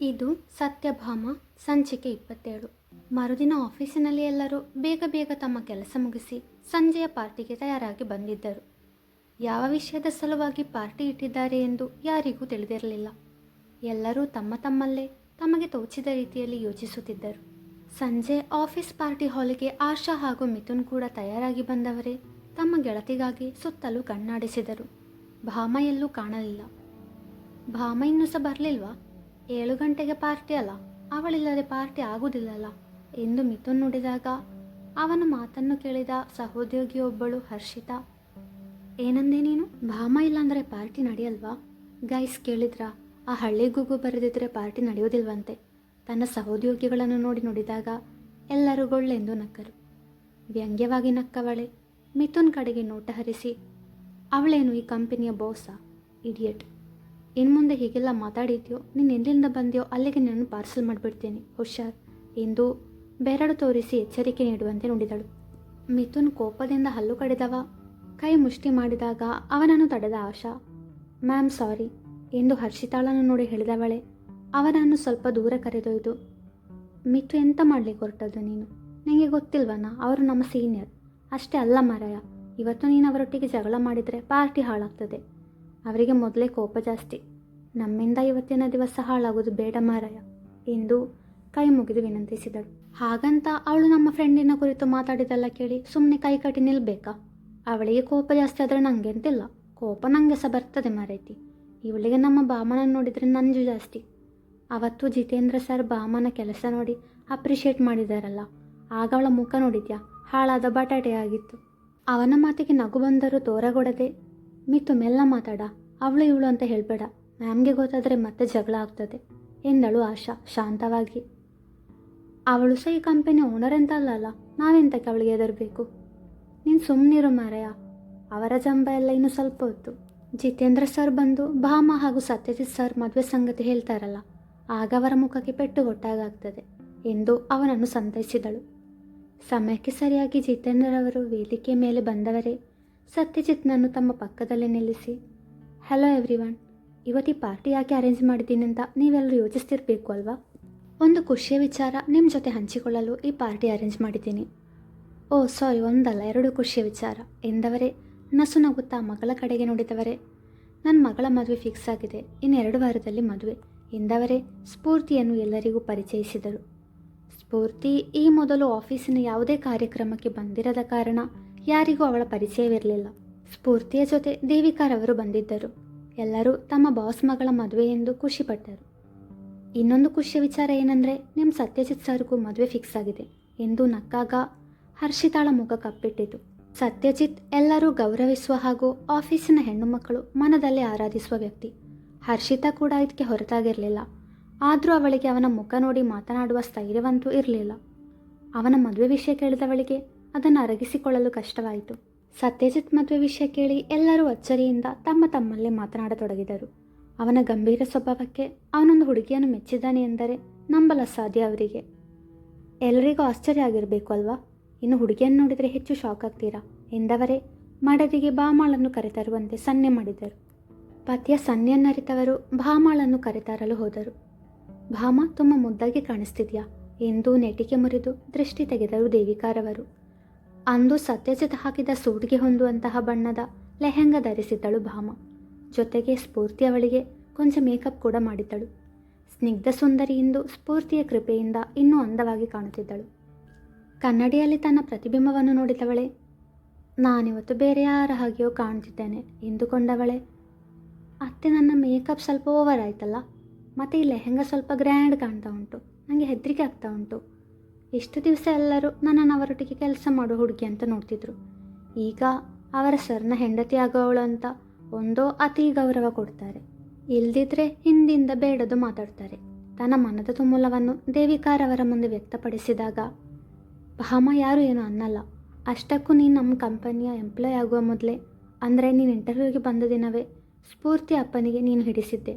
ಇದು ಸತ್ಯಭಾಮ, ಸಂಚಿಕೆ ಇಪ್ಪತ್ತೇಳು. ಮರುದಿನ ಆಫೀಸಿನಲ್ಲಿ ಎಲ್ಲರೂ ಬೇಗ ಬೇಗ ತಮ್ಮ ಕೆಲಸ ಮುಗಿಸಿ ಸಂಜೆಯ ಪಾರ್ಟಿಗೆ ತಯಾರಾಗಿ ಬಂದಿದ್ದರು. ಯಾವ ವಿಷಯದ ಸಲುವಾಗಿ ಪಾರ್ಟಿ ಇಟ್ಟಿದ್ದಾರೆ ಎಂದು ಯಾರಿಗೂ ತಿಳಿದಿರಲಿಲ್ಲ. ಎಲ್ಲರೂ ತಮ್ಮ ತಮ್ಮಲ್ಲೇ ತಮಗೆ ತೋಚಿದ ರೀತಿಯಲ್ಲಿ ಯೋಚಿಸುತ್ತಿದ್ದರು. ಸಂಜೆ ಆಫೀಸ್ ಪಾರ್ಟಿ ಹಾಲಿಗೆ ಆಶಾ ಹಾಗೂ ಮಿಥುನ್ ಕೂಡ ತಯಾರಾಗಿ ಬಂದವರೇ ತಮ್ಮ ಗೆಳತಿಗಾಗಿ ಸುತ್ತಲೂ ಕಣ್ಣಾಡಿಸಿದರು. ಭಾಮ ಎಲ್ಲೂ ಕಾಣಲಿಲ್ಲ. ಭಾಮ ಇನ್ನೂ ಸಹ ಬರಲಿಲ್ವಾ? ಏಳು ಗಂಟೆಗೆ ಪಾರ್ಟಿ ಅಲ್ಲ. ಅವಳಿಲ್ಲದೆ ಪಾರ್ಟಿ ಆಗುವುದಿಲ್ಲಲ್ಲ ಎಂದು ಮಿಥುನ್ ನುಡಿದಾಗ ಅವನ ಮಾತನ್ನು ಕೇಳಿದ ಸಹೋದ್ಯೋಗಿಯೊಬ್ಬಳು ಹರ್ಷಿತಾ, ಏನಂದೆ ನೀನು? ಭಾಮ ಇಲ್ಲಾಂದರೆ ಪಾರ್ಟಿ ನಡೆಯಲ್ವಾ? ಗೈಸ್, ಕೇಳಿದ್ರ? ಆ ಹಳ್ಳಿಗೂಗು ಬರೆದಿದ್ರೆ ಪಾರ್ಟಿ ನಡೆಯೋದಿಲ್ವಂತೆ. ತನ್ನ ಸಹೋದ್ಯೋಗಿಗಳನ್ನು ನೋಡಿ ನುಡಿದಾಗ ಎಲ್ಲರೂ ಗೊಳ್ಳೆಂದು ನಕ್ಕರು. ವ್ಯಂಗ್ಯವಾಗಿ ನಕ್ಕವಳೆ. ಮಿಥುನ್ ಕಡೆಗೆ ನೋಟ ಹರಿಸಿ ಅವಳೇನು ಈ ಕಂಪನಿಯ ಬೋಸಾ ಇಡಿಯಟ್ ಇನ್ನು ಮುಂದೆ ಹೀಗೆಲ್ಲ ಮಾತಾಡಿದ್ಯೋ, ನೀನು ಎಲ್ಲಿಂದ ಬಂದ್ಯೋ ಅಲ್ಲಿಗೆ ನಾನು ಪಾರ್ಸಲ್ ಮಾಡಿಬಿಡ್ತೇನೆ, ಹುಷಾರ್. ಎಂದು ಬೆರಳು ತೋರಿಸಿ ಎಚ್ಚರಿಕೆ ನೀಡುವಂತೆ ನುಡಿದಳು. ಮಿಥುನ್ ಕೋಪದಿಂದ ಹಲ್ಲು ಕಡಿದವ. ಕೈ ಮುಷ್ಟಿ ಮಾಡಿದಾಗ ಅವನನ್ನು ತಡೆದ ಆಶಾ. ಮ್ಯಾಮ್, ಸಾರಿ. ಎಂದು ಹರ್ಷಿತಾಳನ್ನು ನೋಡಿ ಹೇಳಿದವಳೆ. ಅವನನ್ನು ಸ್ವಲ್ಪ ದೂರ ಕರೆದೊಯ್ದು. ಮಿಥು, ಎಂತ ಮಾಡಲಿಕ್ಕೆ ಹೊರಟದ್ದು ನೀನು? ನಿನಗೆ ಗೊತ್ತಿಲ್ವನ? ಅವರು ನಮ್ಮ ಸೀನಿಯರ್. ಅಷ್ಟೇ ಅಲ್ಲ ಮಾರಾಯ. ಇವತ್ತು ನೀನು ಅವರೊಟ್ಟಿಗೆ ಜಗಳ ಮಾಡಿದರೆ ಪಾರ್ಟಿ ಹಾಳಾಗ್ತದೆ. ಅವರಿಗೆ ಮೊದಲೇ ಕೋಪ ಜಾಸ್ತಿ. ನಮ್ಮಿಂದ ಇವತ್ತಿನ ದಿವಸ ಹಾಳಾಗೋದು ಬೇಡ ಮಾರಾಯ, ಎಂದು ಕೈ ಮುಗಿದು ವಿನಂತಿಸಿದಳು. ಹಾಗಂತ ಅವಳು ನಮ್ಮ ಫ್ರೆಂಡಿನ ಕುರಿತು ಮಾತಾಡಿದಲ್ಲ ಕೇಳಿ ಸುಮ್ಮನೆ ಕೈ ಕಟ್ಟಿ ನಿಲ್ಬೇಕಾ? ಅವಳಿಗೆ ಕೋಪ ಜಾಸ್ತಿ ಆದರೆ ನನಗೆ ಅಂತಿಲ್ಲ ಕೋಪ ನನಗೆ ಸಹ ಬರ್ತದೆ ಮಾರೈತಿ. ಇವಳಿಗೆ ನಮ್ಮ ಬಾಮನ ನೋಡಿದರೆ ನಂಜು ಜಾಸ್ತಿ. ಅವತ್ತು ಜಿತೇಂದ್ರ ಸರ್ ಬಾಮನ ಕೆಲಸ ನೋಡಿ ಅಪ್ರಿಷಿಯೇಟ್ ಮಾಡಿದಾರಲ್ಲ, ಆಗ ಅವಳ ಮುಖ ನೋಡಿದ್ಯಾ? ಹಾಳಾದ ಬಟಾಟೆ ಆಗಿತ್ತು. ಅವನ ಮಾತಿಗೆ ನಗು ಬಂದರೂ ತೋರಗೊಡದೆ ಮಿತ್ತು ಮೆಲ್ಲ ಮಾತಾಡ. ಅವಳು ಇವಳು ಅಂತ ಹೇಳಬೇಡ. ಮ್ಯಾಮ್ಗೆ ಗೊತ್ತಾದರೆ ಮತ್ತೆ ಜಗಳ ಆಗ್ತದೆ ಎಂದಳು ಆಶಾ ಶಾಂತವಾಗಿ. ಅವಳು ಸಹ ಈ ಕಂಪನಿ ಓನರ್ ಅಂತ ಅಲ್ಲ ನಾವೆಂತಕ್ಕೆ ಅವಳಿಗೆ ಎದರಬೇಕು ನೀನು ಸುಮ್ಮನಿರು ಮಾರಾಯ ಅವರ ಜಂಬ ಎಲ್ಲ ಇನ್ನು ಸ್ವಲ್ಪ ಹೊತ್ತು. ಜಿತೇಂದ್ರ ಸರ್ ಬಂದು ಭಾಮ ಹಾಗೂ ಸತ್ಯಜಿತ್ ಸರ್ ಮದುವೆ ಸಂಗತಿ ಹೇಳ್ತಾರಲ್ಲ, ಆಗ ಅವರ ಮುಖಕ್ಕೆ ಪೆಟ್ಟು ಕೊಟ್ಟಾಗ್ತದೆ ಎಂದು ಅವನನ್ನು ಸಂತೈಸಿದಳು. ಸಮಯಕ್ಕೆ ಸರಿಯಾಗಿ ಜಿತೇಂದ್ರರವರು ವೇದಿಕೆ ಮೇಲೆ ಬಂದವರೇ ಸತ್ಯಜಿತ್ನನ್ನು ತಮ್ಮ ಪಕ್ಕದಲ್ಲೇ ನಿಲ್ಲಿಸಿ ಹಲೋ ಎವ್ರಿವನ್ ಇವತ್ತು ಈ ಪಾರ್ಟಿ ಯಾಕೆ ಅರೇಂಜ್ ಮಾಡಿದ್ದೀನಿ ಅಂತ ನೀವೆಲ್ಲರೂ ಯೋಚಿಸ್ತಿರ್ಬೇಕು ಅಲ್ವಾ? ಒಂದು ಖುಷಿಯ ವಿಚಾರ ನಿಮ್ಮ ಜೊತೆ ಹಂಚಿಕೊಳ್ಳಲು ಈ ಪಾರ್ಟಿ ಅರೇಂಜ್ ಮಾಡಿದ್ದೀನಿ. ಓ ಸಾರಿ ಒಂದಲ್ಲ, ಎರಡು ಖುಷಿಯ ವಿಚಾರ. ಎಂದವರೇ? ನಸು ನಗುತ್ತಾ ಮಗಳ ಕಡೆಗೆ ನೋಡಿದವರೇ? ನನ್ನ ಮಗಳ ಮದುವೆ ಫಿಕ್ಸ್ ಆಗಿದೆ ಇನ್ನೆರಡು ವಾರದಲ್ಲಿ ಮದುವೆ. ಎಂದವರೇ? ಸ್ಫೂರ್ತಿಯನ್ನು ಎಲ್ಲರಿಗೂ ಪರಿಚಯಿಸಿದರು. ಸ್ಫೂರ್ತಿ ಈ ಮೊದಲು ಆಫೀಸಿನ ಯಾವುದೇ ಕಾರ್ಯಕ್ರಮಕ್ಕೆ ಬಂದಿರದ ಕಾರಣ ಯಾರಿಗೂ ಅವಳ ಪರಿಚಯವಿರಲಿಲ್ಲ. ಸ್ಫೂರ್ತಿಯ ಜೊತೆ ದೇವಿಕಾರವರು ಬಂದಿದ್ದರು. ಎಲ್ಲರೂ ತಮ್ಮ ಬಾಸ್ ಮಗಳ ಮದುವೆ ಎಂದು ಖುಷಿಪಟ್ಟರು. ಇನ್ನೊಂದು ಖುಷಿಯ ವಿಚಾರ ಏನಂದರೆ ನಿಮ್ಮ ಸತ್ಯಜಿತ್ ಸರ್ಗೂ ಮದುವೆ ಫಿಕ್ಸ್ ಆಗಿದೆ ಎಂದು ನಕ್ಕಾಗ ಹರ್ಷಿತಾಳ ಮುಖ ಕಪ್ಪಿಟ್ಟಿತು. ಸತ್ಯಜಿತ್ ಎಲ್ಲರೂ ಗೌರವಿಸುವ ಹಾಗೂ ಆಫೀಸಿನ ಹೆಣ್ಣು ಮಕ್ಕಳು ಮನದಲ್ಲಿ ಆರಾಧಿಸುವ ವ್ಯಕ್ತಿ. ಹರ್ಷಿತಾ ಕೂಡ ಇದಕ್ಕೆ ಹೊರತಾಗಿರಲಿಲ್ಲ. ಆದರೂ ಅವಳಿಗೆ ಅವನ ಮುಖ ನೋಡಿ ಮಾತನಾಡುವ ಸ್ಥೈರ್ಯವಂತೂ ಇರಲಿಲ್ಲ. ಅವನ ಮದುವೆ ವಿಷಯ ಕೇಳಿದವಳಿಗೆ ಅದನ್ನು ಅರಗಿಸಿಕೊಳ್ಳಲು ಕಷ್ಟವಾಯಿತು. ಸತ್ಯಜಿತ್ ಮದುವೆ ವಿಷಯ ಕೇಳಿ ಎಲ್ಲರೂ ಅಚ್ಚರಿಯಿಂದ ತಮ್ಮ ತಮ್ಮಲ್ಲೇ ಮಾತನಾಡತೊಡಗಿದರು. ಅವನ ಗಂಭೀರ ಸ್ವಭಾವಕ್ಕೆ ಅವನೊಂದು ಹುಡುಗಿಯನ್ನು ಮೆಚ್ಚಿದ್ದಾನೆ ಎಂದರೆ ನಂಬಲ ಸಾಧ್ಯ ಅವರಿಗೆ. ಎಲ್ಲರಿಗೂ ಆಶ್ಚರ್ಯ ಆಗಿರಬೇಕು ಅಲ್ವಾ? ಇನ್ನು ಹುಡುಗಿಯನ್ನು ನೋಡಿದರೆ ಹೆಚ್ಚು ಶಾಕ್ ಆಗ್ತೀರಾ? ಎಂದವರೇ ಮಡದಿಗೆ ಬಾಮಾಳನ್ನು ಕರೆತರುವಂತೆ ಸನ್ನೆ ಮಾಡಿದರು. ಪತಿಯ ಸನ್ನೆಯನ್ನರಿತವರು ಭಾಮಾಳನ್ನು ಕರೆತರಲು ಹೋದರು. ಭಾಮ, ತುಂಬ ಮುದ್ದಾಗಿ ಕಾಣಿಸ್ತಿದ್ಯಾ? ಎಂದು ನೆಟಿಕೆ ಮುರಿದು ದೃಷ್ಟಿ ತೆಗೆದರು ದೇವಿಕಾರವರು. ಅಂದು ಸತ್ಯಜಿತ್ ಹಾಕಿದ ಸೂಟ್ಗೆ ಹೊಂದುವಂತಹ ಬಣ್ಣದ ಲೆಹೆಂಗ ಧರಿಸಿದ್ದಳು ಭಾಮ. ಜೊತೆಗೆ ಸ್ಫೂರ್ತಿ ಅವಳಿಗೆ ಕೊಂಚ ಮೇಕಪ್ ಕೂಡ ಮಾಡಿದ್ದಳು. ಸ್ನಿಗ್ಧ ಸುಂದರಿಯಿಂದ ಸ್ಫೂರ್ತಿಯ ಕೃಪೆಯಿಂದ ಇನ್ನೂ ಅಂದವಾಗಿ ಕಾಣುತ್ತಿದ್ದಳು. ಕನ್ನಡಿಯಲ್ಲಿ ತನ್ನ ಪ್ರತಿಬಿಂಬವನ್ನು ನೋಡಿದವಳೆ, ನಾನಿವತ್ತು ಬೇರೆ ಯಾರ ಹಾಗೆಯೋ ಕಾಣುತ್ತಿದ್ದೇನೆ ಎಂದುಕೊಂಡವಳೆ, ಅತ್ತೆ ನನ್ನ ಮೇಕಪ್ ಸ್ವಲ್ಪ ಓವರ್ ಆಯ್ತಲ್ಲ, ಮತ್ತು ಈ ಲೆಹೆಂಗ ಸ್ವಲ್ಪ ಗ್ರ್ಯಾಂಡ್ ಕಾಣ್ತಾ ಉಂಟು ನನಗೆ ಹೆದರಿಕೆ ಆಗ್ತಾ ಉಂಟು ಇಷ್ಟು ದಿವಸ ಎಲ್ಲರೂ ನನ್ನನ್ನು ಅವರೊಟ್ಟಿಗೆ ಕೆಲಸ ಮಾಡೋ ಹುಡುಗಿ ಅಂತ ನೋಡ್ತಿದ್ರು. ಈಗ ಅವರ ಸರ್ನ ಹೆಂಡತಿ ಆಗೋವಳು ಅಂತ ಒಂದೋ ಅತಿ ಗೌರವ ಕೊಡ್ತಾರೆ. ಇಲ್ದಿದ್ರೆ ಹಿಂದಿಂದ ಬೇಡದು ಮಾತಾಡ್ತಾರೆ. ತನ್ನ ಮನದ ತುಮುಲವನ್ನು ದೇವಿಕಾರವರ ಮುಂದೆ ವ್ಯಕ್ತಪಡಿಸಿದಾಗ, ಭಾಮ, ಯಾರು ಏನು ಅನ್ನಲ್ಲ. ಅಷ್ಟಕ್ಕೂ ನೀನು ನಮ್ಮ ಕಂಪನಿಯ ಎಂಪ್ಲಾಯ್ ಆಗುವ ಮೊದಲೇ, ಅಂದರೆ ನೀನು ಇಂಟರ್ವ್ಯೂಗೆ ಬಂದ ದಿನವೇ ಸ್ಫೂರ್ತಿ ಅಪ್ಪನಿಗೆ ನೀನು ಹಿಡಿಸಿದ್ದೆ.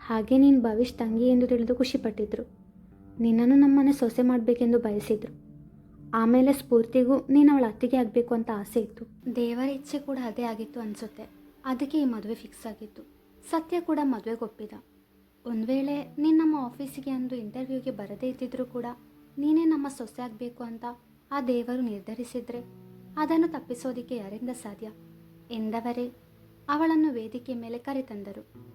ಹಾಗೆ ನೀನು ಭವಿಷ್ ತಂಗಿ ಎಂದು ತಿಳಿದು ಖುಷಿಪಟ್ಟಿದ್ರು. ನಿನ್ನನ್ನು ನಮ್ಮನೆ ಸೊಸೆ ಮಾಡಬೇಕೆಂದು ಬಯಸಿದ್ರು. ಆಮೇಲೆ ಸ್ಫೂರ್ತಿಗೂ ನೀನು ಅವಳ ಅತ್ತಿಗೆ ಆಗಬೇಕು ಅಂತ ಆಸೆ ಇತ್ತು. ದೇವರ ಇಚ್ಛೆ ಕೂಡ ಅದೇ ಆಗಿತ್ತು ಅನಿಸುತ್ತೆ. ಅದಕ್ಕೆ ಈ ಮದುವೆ ಫಿಕ್ಸ್ ಆಗಿತ್ತು. ಸತ್ಯ ಕೂಡ ಮದುವೆಗೆ ಒಪ್ಪಿದ. ಒಂದು ವೇಳೆ ನೀನು ನಮ್ಮ ಆಫೀಸಿಗೆ ಅಂದು ಇಂಟರ್ವ್ಯೂಗೆ ಬರದೇ ಇದ್ದಿದ್ರೂ ಕೂಡ ನೀನೇ ನಮ್ಮ ಸೊಸೆ ಆಗಬೇಕು ಅಂತ ಆ ದೇವರು ನಿರ್ಧರಿಸಿದರೆ ಅದನ್ನು ತಪ್ಪಿಸೋದಕ್ಕೆ ಯಾರಿಂದ ಸಾಧ್ಯ? ಎಂದವರೇ ಅವಳನ್ನು ವೇದಿಕೆ ಮೇಲೆ ಕರೆತಂದರು.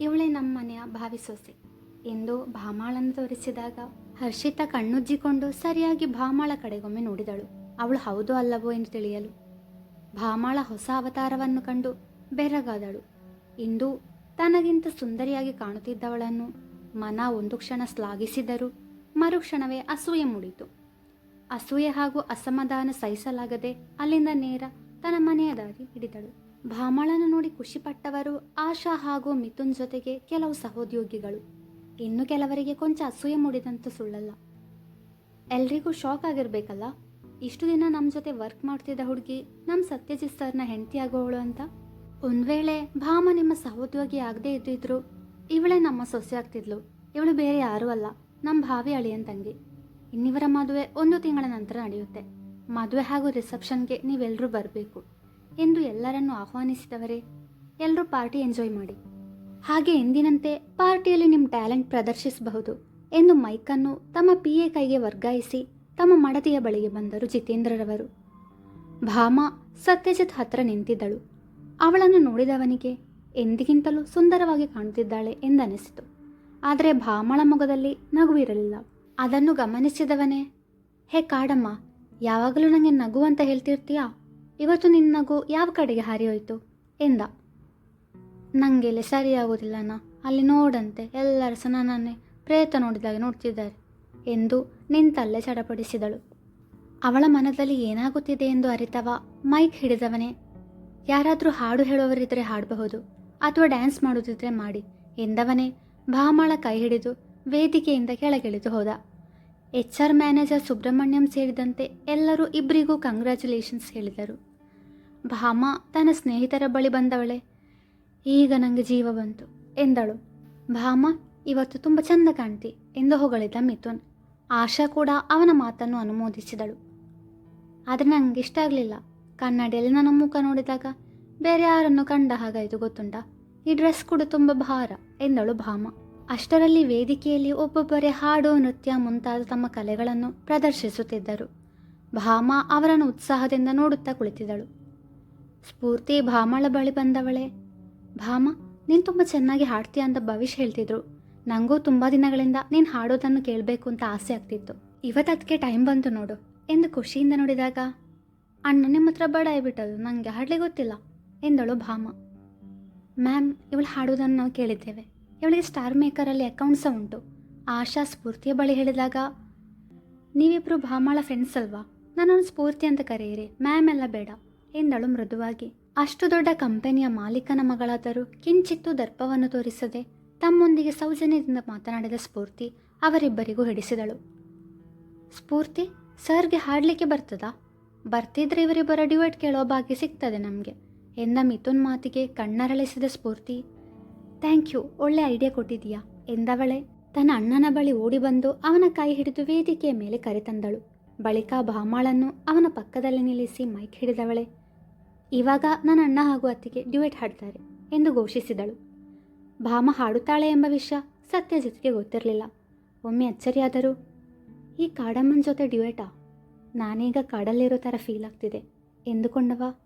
ಇವಳೇ ನಮ್ಮ ಮನೆಯ ಭಾವಿ ಸೊಸೆ. ಎಂದು ಭಾಮಾಳನ್ನು ತೋರಿಸಿದಾಗ ಹರ್ಷಿತಾ ಕಣ್ಣುಜ್ಜಿಕೊಂಡು ಸರಿಯಾಗಿ ಭಾಮಾಳ ಕಡೆಗೊಮ್ಮೆ ನೋಡಿದಳು. ಅವಳು ಹೌದು ಅಲ್ಲವೋ ಎಂದು ತಿಳಿಯಲು. ಭಾಮಾಳ ಹೊಸ ಅವತಾರವನ್ನು ಕಂಡು ಬೆರಗಾದಳು. ಇಂದು ತನಗಿಂತ ಸುಂದರಿಯಾಗಿ ಕಾಣುತ್ತಿದ್ದವಳನ್ನು ಮನ ಒಂದು ಕ್ಷಣ ಶ್ಲಾಘಿಸಿದರೂ ಮರುಕ್ಷಣವೇ ಅಸೂಯೆ ಮೂಡಿತು. ಅಸೂಯೆ ಹಾಗೂ ಅಸಮಾಧಾನ ಸಹಿಸಲಾಗದೆ ಅಲ್ಲಿಂದ ನೇರ ತನ್ನ ಮನೆಯ ದಾರಿ ಹಿಡಿದಳು. ಭಾಮಾಳನ್ನು ನೋಡಿ ಖುಷಿಪಟ್ಟವರು ಆಶಾ ಹಾಗೂ ಮಿಥುನ್ ಜೊತೆಗೆ ಕೆಲವು ಸಹೋದ್ಯೋಗಿಗಳು. ಇನ್ನು ಕೆಲವರಿಗೆ ಕೊಂಚ ಅಸೂಯೆ ಮೂಡಿದಂತೂ ಸುಳ್ಳಲ್ಲ. ಎಲ್ರಿಗೂ ಶಾಕ್ ಆಗಿರ್ಬೇಕಲ್ಲ? ಇಷ್ಟು ದಿನ ನಮ್ಮ ಜೊತೆ ವರ್ಕ್ ಮಾಡ್ತಿದ್ದ ಹುಡುಗಿ ನಮ್ಮ ಸತ್ಯಜಿತ್ ಸರ್ನ ಹೆಂಡತಿ ಆಗೋವಳು ಅಂತ? ಒಂದು ವೇಳೆ ಭಾಮ ನಿಮ್ಮ ಸಹೋದ್ಯೋಗಿ ಆಗದೇ ಇದ್ದಿದ್ರು, ಇವಳೇ ನಮ್ಮ ಸೊಸೆ ಆಗ್ತಿದ್ಲು. ಇವಳು ಬೇರೆ ಯಾರೂ ಅಲ್ಲ ನಮ್ಮ ಭಾವಿ ಅಳಿಯನ್ ತಂಗಿ. ಇನ್ನಿವರ ಮದುವೆ ಒಂದು ತಿಂಗಳ ನಂತರ ನಡೆಯುತ್ತೆ. ಮದುವೆ ಹಾಗೂ ರಿಸೆಪ್ಷನ್ಗೆ ನೀವೆಲ್ಲರೂ ಬರಬೇಕು. ಎಂದು ಎಲ್ಲರನ್ನು ಆಹ್ವಾನಿಸಿದವರೇ ಎಲ್ಲರೂ ಪಾರ್ಟಿ ಎಂಜಾಯ್ ಮಾಡಿ. ಹಾಗೆ ಎಂದಿನಂತೆ ಪಾರ್ಟಿಯಲ್ಲಿ ನಿಮ್ಮ ಟ್ಯಾಲೆಂಟ್ ಪ್ರದರ್ಶಿಸಬಹುದು ಎಂದು ಮೈಕನ್ನು ತಮ್ಮ ಪಿ ಎ ಕೈಗೆ ವರ್ಗಾಯಿಸಿ ತಮ್ಮ ಮಡತಿಯ ಬಳಿಗೆ ಬಂದರು ಜಿತೇಂದ್ರರವರು. ಭಾಮ ಸತ್ಯಜಿತ್ ಹತ್ರ ನಿಂತಿದ್ದಳು. ಅವಳನ್ನು ನೋಡಿದವನಿಗೆ ಎಂದಿಗಿಂತಲೂ ಸುಂದರವಾಗಿ ಕಾಣುತ್ತಿದ್ದಾಳೆ ಎಂದನಿಸಿತು. ಆದರೆ ಭಾಮಳ ಮೊಗದಲ್ಲಿ ನಗುವಿರಲಿಲ್ಲ. ಅದನ್ನು ಗಮನಿಸಿದವನೇ, ಹೇ ಕಾಡಮ್ಮ, ಯಾವಾಗಲೂ ನನಗೆ ನಗು ಅಂತ ಹೇಳ್ತಿರ್ತೀಯಾ? ಇವತ್ತು ನಿನ್ನ ನಗು ಯಾವ ಕಡೆಗೆ ಹಾರಿಹೋಯ್ತು ಎಂದ. ನನಗೆಲ್ಲಿ ಸರಿಯಾಗುವುದಿಲ್ಲಣ್ಣ ಅಲ್ಲಿ ನೋಡಂತೆ. ಎಲ್ಲರೂ ಸಹ ನನ್ನನ್ನೇ ಪ್ರೇತ ನೋಡಿದಾಗ ನೋಡ್ತಿದ್ದಾರೆ ಎಂದು ನಿಂತಲ್ಲೇ ಚಡಪಡಿಸಿದಳು. ಅವಳ ಮನದಲ್ಲಿ ಏನಾಗುತ್ತಿದೆ ಎಂದು ಅರಿತವ ಮೈಕ್ ಹಿಡಿದವನೇ, ಯಾರಾದರೂ ಹಾಡು ಹೇಳುವವರಿದ್ದರೆ ಹಾಡಬಹುದು, ಅಥವಾ ಡ್ಯಾನ್ಸ್ ಮಾಡುತ್ತಿದ್ರೆ ಮಾಡಿ, ಎಂದವನೇ ಭಾಮಾಳ ಕೈ ಹಿಡಿದು ವೇದಿಕೆಯಿಂದ ಕೆಳಗಿಳಿದು ಹೋದ. ಎಚ್ ಆರ್ ಮ್ಯಾನೇಜರ್ ಸುಬ್ರಹ್ಮಣ್ಯಂ ಸೇರಿದಂತೆ ಎಲ್ಲರೂ ಇಬ್ಬರಿಗೂ ಕಂಗ್ರ್ಯಾಚುಲೇಷನ್ಸ್ ಹೇಳಿದರು. ಭಾಮ ತನ್ನ ಸ್ನೇಹಿತರ ಬಳಿ ಬಂದವಳೆ ಈಗ ನನಗೆ ಜೀವ ಬಂತು. ಎಂದಳು. ಭಾಮ, ಇವತ್ತು ತುಂಬ ಚಂದ ಕಾಣ್ತಿ ಎಂದು ಹೊಗಳಿದ ಮಿಥುನ್. ಆಶಾ ಕೂಡ ಅವನ ಮಾತನ್ನು ಅನುಮೋದಿಸಿದಳು. ಆದರೆ ನನಗೆ ಇಷ್ಟ ಆಗಲಿಲ್ಲ. ಕನ್ನಡಿಯಲ್ಲಿ ನನ್ನ ಮುಖ ನೋಡಿದಾಗ ಬೇರೆ ಯಾರನ್ನು ಕಂಡ ಹಾಗಾಯಿತು ಗೊತ್ತುಂಟ? ಈ ಡ್ರೆಸ್ ಕೂಡ ತುಂಬ ಭಾರ ಎಂದಳು ಭಾಮ. ಅಷ್ಟರಲ್ಲಿ ವೇದಿಕೆಯಲ್ಲಿ ಒಬ್ಬೊಬ್ಬರೇ ಹಾಡು, ನೃತ್ಯ ಮುಂತಾದ ತಮ್ಮ ಕಲೆಗಳನ್ನು ಪ್ರದರ್ಶಿಸುತ್ತಿದ್ದರು. ಭಾಮ ಅವರನ್ನು ಉತ್ಸಾಹದಿಂದ ನೋಡುತ್ತಾ ಕುಳಿತಿದಳು ಸ್ಫೂರ್ತಿ ಭಾಮಳ ಬಳಿ ಬಂದವಳೆ. ಭಾಮ, ನೀನು ತುಂಬ ಚೆನ್ನಾಗಿ ಹಾಡ್ತೀಯ ಅಂತ ಭವಿಷ್ಯ ಹೇಳ್ತಿದ್ರು. ನನಗೂ ತುಂಬ ದಿನಗಳಿಂದ ನೀನು ಹಾಡೋದನ್ನು ಕೇಳಬೇಕು ಅಂತ ಆಸೆ ಆಗ್ತಿತ್ತು. ಇವತ್ತು ಅದಕ್ಕೆ ಟೈಮ್ ಬಂತು ನೋಡು. ಎಂದು ಖುಷಿಯಿಂದ ನೋಡಿದಾಗ, ಅಣ್ಣ ನಿಮ್ಮ ಹತ್ರ ಬಡಾಯಿಬಿಟ್ಟದು ನನಗೆ ಹಾಡಲಿ ಗೊತ್ತಿಲ್ಲ. ಎಂದಳು ಭಾಮ. ಮ್ಯಾಮ್ ಇವಳು ಹಾಡೋದನ್ನು ನಾವು ಕೇಳಿದ್ದೇವೆ. ಇವಳಿಗೆ ಸ್ಟಾರ್ ಮೇಕರಲ್ಲಿ ಅಕೌಂಟ್ ಸಹ ಉಂಟು. ಆಶಾ ಸ್ಫೂರ್ತಿಯ ಬಳಿ ಹೇಳಿದಾಗ ನೀವಿಬ್ಬರು ಭಾಮಾಳ ಫ್ರೆಂಡ್ಸ್ ಅಲ್ವಾ? ನಾನು ಸ್ಫೂರ್ತಿ ಅಂತ ಕರೆಯಿರಿ. ಮ್ಯಾಮ್ ಎಲ್ಲ ಬೇಡ. ಎಂದಳು ಮೃದುವಾಗಿ. ಅಷ್ಟು ದೊಡ್ಡ ಕಂಪನಿಯ ಮಾಲೀಕನ ಮಗಳಾದರೂ ಕಿಂಚಿತ್ತೂ ದರ್ಪವನ್ನು ತೋರಿಸದೆ ತಮ್ಮೊಂದಿಗೆ ಸೌಜನ್ಯದಿಂದ ಮಾತನಾಡಿದ ಸ್ಫೂರ್ತಿ ಅವರಿಬ್ಬರಿಗೂ ಹಿಡಿಸಿದಳು. ಸ್ಫೂರ್ತಿ, ಸರ್ಗೆ ಹಾಡಲಿಕ್ಕೆ ಬರ್ತದಾ? ಬರ್ತಿದ್ರೆ ಇವರಿಬ್ಬರ ಡಿವೈಡ್ ಕೇಳೋ ಭಾಗ್ಯ ಸಿಗ್ತದೆ ನಮಗೆ. ಎಂದ ಮಿಥುನ್ ಮಾತಿಗೆ ಕಣ್ಣರಳಿಸಿದ ಸ್ಫೂರ್ತಿ, ಥ್ಯಾಂಕ್ ಯು, ಒಳ್ಳೆ ಐಡಿಯಾ ಕೊಟ್ಟಿದೀಯಾ ಎಂದವಳೆ, ತನ್ನ ಅಣ್ಣನ ಬಳಿ ಓಡಿ ಬಂದು ಅವನ ಕೈ ಹಿಡಿದು ವೇದಿಕೆಯ ಮೇಲೆ ಕರೆತಂದಳು. ಬಳಿಕ ಭಾಮಾಳನ್ನು ಅವನ ಪಕ್ಕದಲ್ಲಿ ನಿಲ್ಲಿಸಿ ಮೈಕ್ ಹಿಡಿದವಳೆ ಇವಾಗ ನನ್ನ ಅಣ್ಣ ಹಾಗೂ ಅತ್ತಿಗೆ ಡ್ಯೂಯೆಟ್ ಹಾಡ್ತಾರೆ ಎಂದು ಘೋಷಿಸಿದಳು. ಭಾಮ ಹಾಡುತ್ತಾಳೆ ಎಂಬ ವಿಷಯ ಸತ್ಯಜಿತ್ಗೆ ಗೊತ್ತಿರಲಿಲ್ಲ. ಒಮ್ಮೆ ಅಚ್ಚರಿಯಾದರೂ ಈ ಕಾಡಮ್ಮನ ಜೊತೆ ಡ್ಯೂಯೆಟಾ? ನಾನೀಗ ಕಾಡಲ್ಲಿರೋ ಥರ ಫೀಲ್ ಆಗ್ತಿದೆ. ಎಂದುಕೊಂಡವ?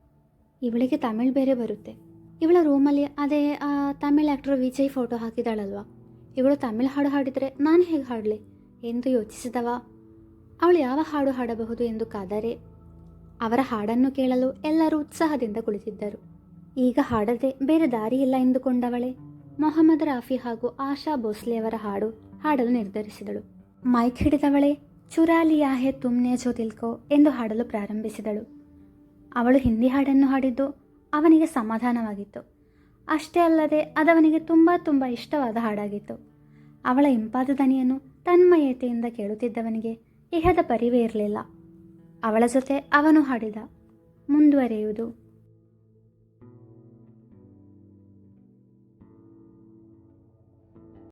ಇವಳಿಗೆ ತಮಿಳ್ ಬೇರೆ ಬರುತ್ತೆ. ಇವಳ ರೂಮಲ್ಲಿ ಅದೇ, ಆ, ತಮಿಳ್ ಆ್ಯಕ್ಟ್ರು ವಿಜಯ್ ಫೋಟೋ ಹಾಕಿದಾಳಲ್ವ ಇವಳು ತಮಿಳ್ ಹಾಡು ಹಾಡಿದರೆ ನಾನು ಹೇಗೆ ಹಾಡಲಿ? ಎಂದು ಯೋಚಿಸಿದವ. ಅವಳು ಯಾವ ಹಾಡು ಹಾಡಬಹುದು ಎಂದು ಕಾದರೆ ಅವರ ಹಾಡನ್ನು ಕೇಳಲು ಎಲ್ಲರೂ ಉತ್ಸಾಹದಿಂದ ಕುಳಿತಿದ್ದರು. ಈಗ ಹಾಡದೆ ಬೇರೆ ದಾರಿ ಇಲ್ಲ ಎಂದುಕೊಂಡವಳೆ. ಮೊಹಮ್ಮದ್ ರಾಫಿ ಹಾಗೂ ಆಶಾ ಭೋಸ್ಲೆಯವರ ಹಾಡು ಹಾಡಲು ನಿರ್ಧರಿಸಿದಳು. ಮೈಕ್ ಹಿಡಿದವಳೆ ಚುರಾಲಿಯಾಹೆ ತುಮ್ನೆ ಜೋ ದಿಲ್ಕೋ ಎಂದು ಹಾಡಲು ಪ್ರಾರಂಭಿಸಿದಳು. ಅವಳು ಹಿಂದಿ ಹಾಡನ್ನು ಹಾಡಿದ್ದು ಅವನಿಗೆ ಸಮಾಧಾನವಾಗಿತ್ತು. ಅಷ್ಟೇ ಅಲ್ಲದೆ ಅದವನಿಗೆ ತುಂಬ ತುಂಬ ಇಷ್ಟವಾದ ಹಾಡಾಗಿತ್ತು. ಅವಳ ಇಂಪಾದ ದನಿಯನ್ನು ತನ್ಮಯತೆಯಿಂದ ಕೇಳುತ್ತಿದ್ದವನಿಗೆ ಇಹದ ಪರಿವೇ ಇರಲಿಲ್ಲ. ಅವಳ ಜೊತೆ ಅವನು ಹಾಡಿದ. ಮುಂದುವರೆಯುವುದು.